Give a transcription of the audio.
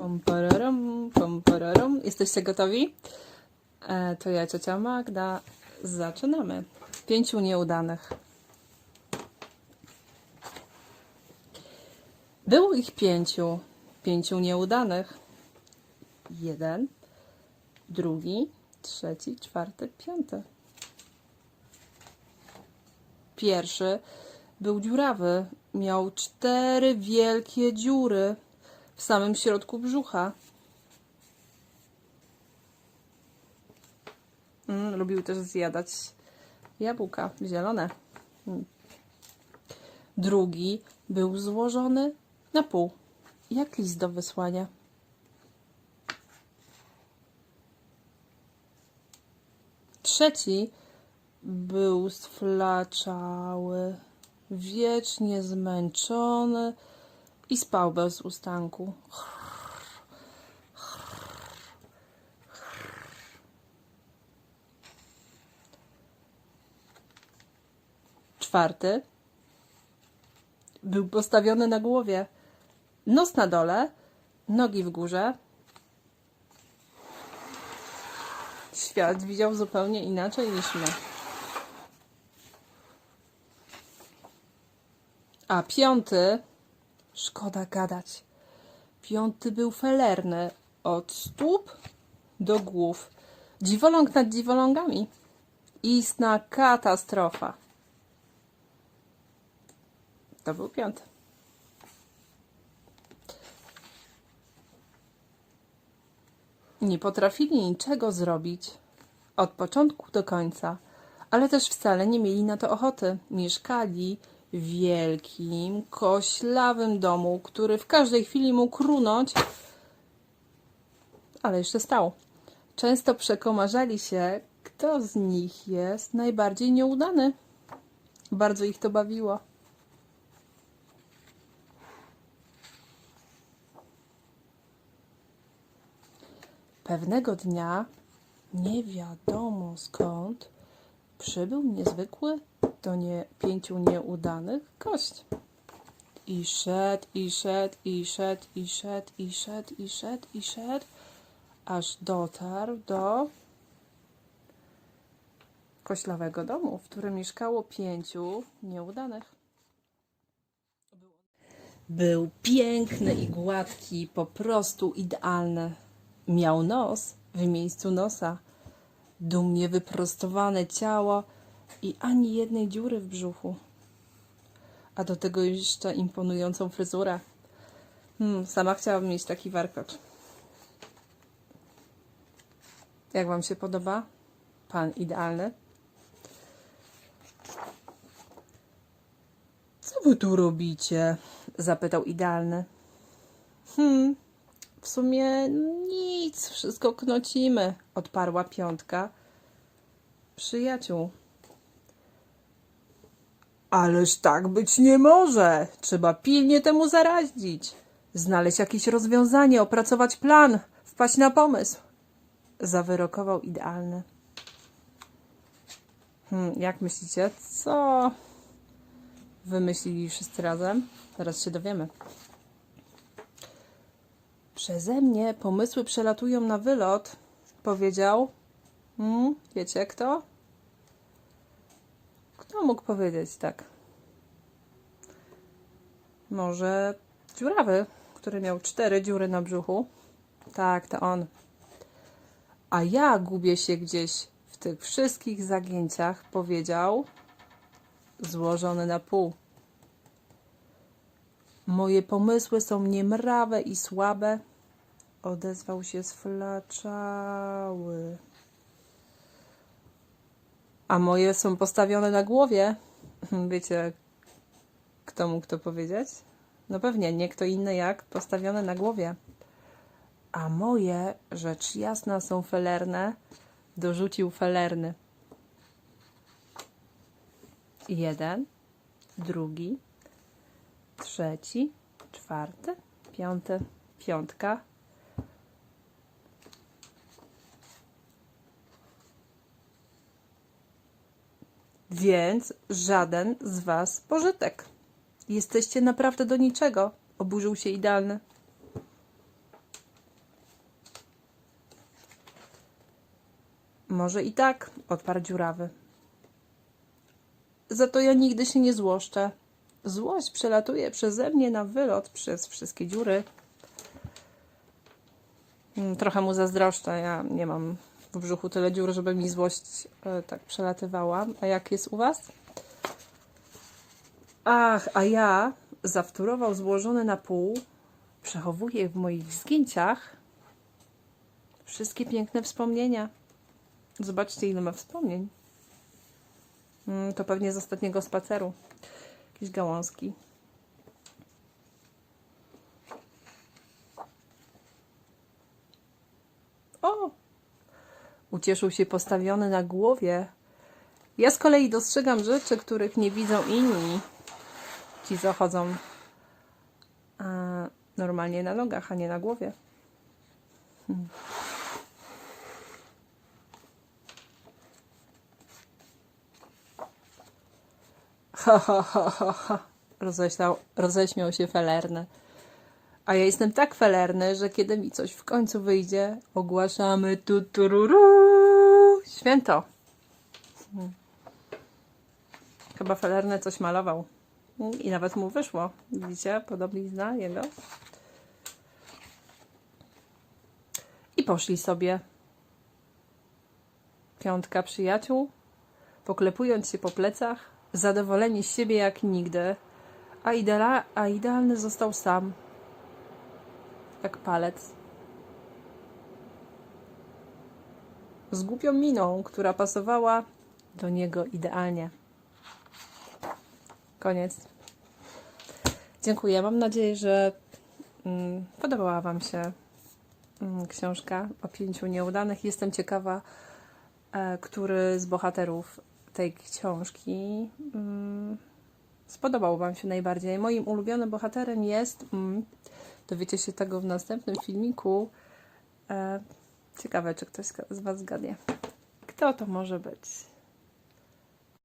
Pom, pararam. Jesteście gotowi? E, to ja, ciocia Magda. Zaczynamy. Pięciu nieudanych. Było ich pięciu. Pięciu nieudanych. Jeden, drugi, trzeci, czwarty, piąty. Pierwszy był dziurawy. Miał cztery wielkie dziury w samym środku brzucha. Mm, lubił też zjadać jabłka zielone. Mm. Drugi był złożony na pół, jak list do wysłania. Trzeci był sflaczały, wiecznie zmęczony i spał bez ustanku. Czwarty był postawiony na głowie, nos na dole, nogi w górze. Świat widział zupełnie inaczej niż my. A piąty, szkoda gadać, piąty był felerny od stóp do głów. Dziwoląg nad dziwolągami. Istna katastrofa. To był piąty. Nie potrafili niczego zrobić od początku do końca, ale też wcale nie mieli na to ochoty. Mieszkali wielkim, koślawym domu, który w każdej chwili mógł runąć, ale jeszcze stał. Często przekomarzali się, kto z nich jest najbardziej nieudany. Bardzo ich to bawiło. Pewnego dnia, nie wiadomo skąd, przybył niezwykły do nie, pięciu nieudanych gość. I szedł, i szedł, i szedł, i szedł, i szedł, i szedł, i szedł, aż dotarł do koślawego domu, w którym mieszkało pięciu nieudanych. Był piękny i gładki, po prostu idealny. Miał nos w miejscu nosa, dumnie wyprostowane ciało i ani jednej dziury w brzuchu. A do tego jeszcze imponującą fryzurę. Hmm, sama chciałabym mieć taki warkocz. Jak Wam się podoba? Pan idealny. Co Wy tu robicie? Zapytał idealny. Hmm, w sumie nic, wszystko knocimy, odparła piątka. Przyjaciół. Ależ tak być nie może. Trzeba pilnie temu zaradzić. Znaleźć jakieś rozwiązanie, opracować plan, wpaść na pomysł. Zawyrokował idealny. Hmm, jak myślicie, co wymyślili wszyscy razem? Zaraz się dowiemy. Przeze mnie pomysły przelatują na wylot, powiedział. Hmm, wiecie kto? Kto mógł powiedzieć tak? Może dziurawy, który miał cztery dziury na brzuchu? Tak, to on. A ja gubię się gdzieś w tych wszystkich zagięciach, powiedział, złożony na pół. Moje pomysły są niemrawe i słabe, odezwał się sflaczały. A moje są postawione na głowie. Wiecie, kto mógł to powiedzieć? No pewnie, nie kto inny jak postawione na głowie. A moje, rzecz jasna, są felerne, dorzucił felerny. Jeden, drugi, trzeci, czwarty, piąty, piątka. więc żaden z was pożytek. Jesteście naprawdę do niczego, oburzył się idealny. Może i tak, odparł dziurawy. Za to ja nigdy się nie złoszczę. Złość przelatuje przeze mnie na wylot przez wszystkie dziury. Hmm, trochę mu zazdroszczę, ja nie mam w brzuchu tyle dziur, żeby mi złość e, tak przelatywała. A jak jest u was? Ach, a ja zawtórował złożony na pół, przechowuję w moich zgięciach wszystkie piękne wspomnienia. Zobaczcie, ile ma wspomnień. Mm, To pewnie z ostatniego spaceru. Jakieś gałązki. O! Ucieszył się postawiony na głowie. Ja z kolei dostrzegam rzeczy, których nie widzą inni. Ci zachodzą e, normalnie na nogach, a nie na głowie. Ha, ha, ha, ha, ha. Roześlał, roześmiał się felerny. A ja jestem tak felerny, że kiedy mi coś w końcu wyjdzie, ogłaszamy tu tururu. Święto. Chyba felerny coś malował. I nawet mu wyszło. Widzicie? Podobizna jego. I poszli sobie. Piątka przyjaciół, poklepując się po plecach, zadowoleni z siebie jak nigdy, a, a idealny został sam, jak palec. Z głupią miną, która pasowała do niego idealnie. Koniec. Dziękuję. Mam nadzieję, że mm, podobała Wam się mm, książka o pięciu nieudanych. Jestem ciekawa, e, który z bohaterów tej książki mm, spodobał Wam się najbardziej. Moim ulubionym bohaterem jest, dowiecie się tego w następnym filmiku. Ciekawe, czy ktoś z Was zgadnie. Kto to może być?